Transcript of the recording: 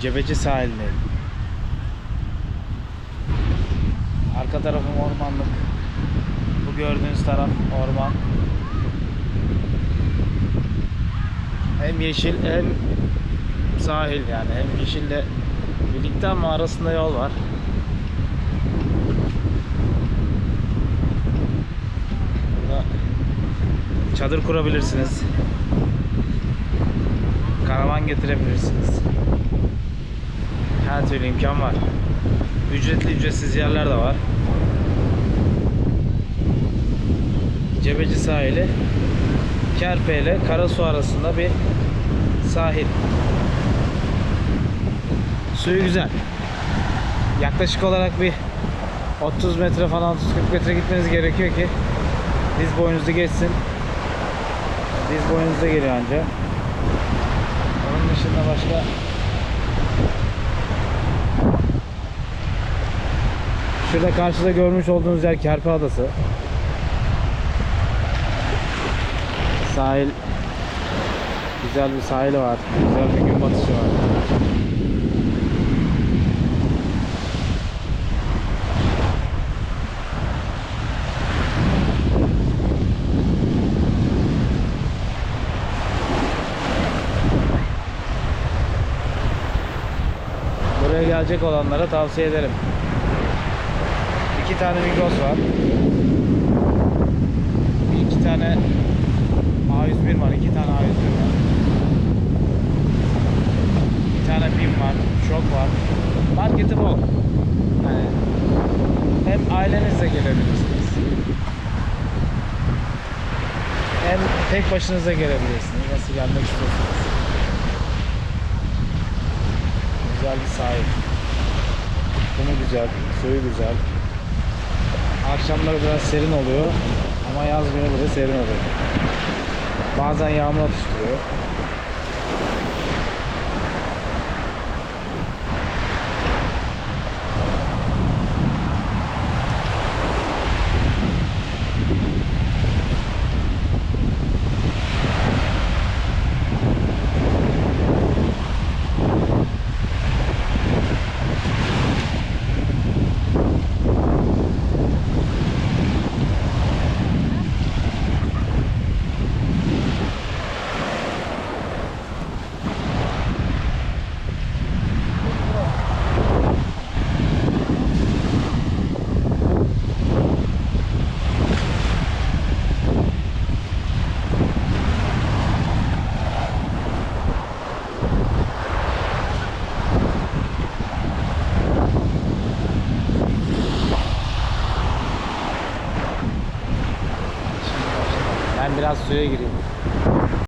Cebeci sahildeyim. Arka tarafım ormanlık. Bu gördüğünüz taraf orman. Hem yeşil hem sahil yani hem yeşille birlikte ama arasında yol var. Burada çadır kurabilirsiniz. Karavan getirebilirsiniz. Her türlü imkan var. Ücretli ücretsiz yerler de var. Cebeci sahili Kerpe ile Karasu arasında bir sahil. Suyu güzel. Yaklaşık olarak bir 30 metre falan 30-40 metre gitmeniz gerekiyor ki diz boyunuzu geçsin. Diz boyunuzda geliyor anca. Onun dışında başka Şurada karşıda görmüş olduğunuz yer Kerpe Adası. Sahil güzel bir sahili var. Güzel bir gün batışı var. Gelecek olanlara tavsiye ederim. İki tane Migros var. İki tane A101 var. iki tane A101 var. Bir tane BİM var. Şok var. Marketi bol. Yani hem ailenizle gelebilirsiniz. Hem tek başınıza gelebilirsiniz. Nasıl gelmek istiyorsanız. Güzel bir sahil. Kumu güzel, suyu güzel. Akşamları biraz serin oluyor ama yaz günü bile serin oluyor. Bazen yağmur atıştırıyor. Biraz suya gireyim.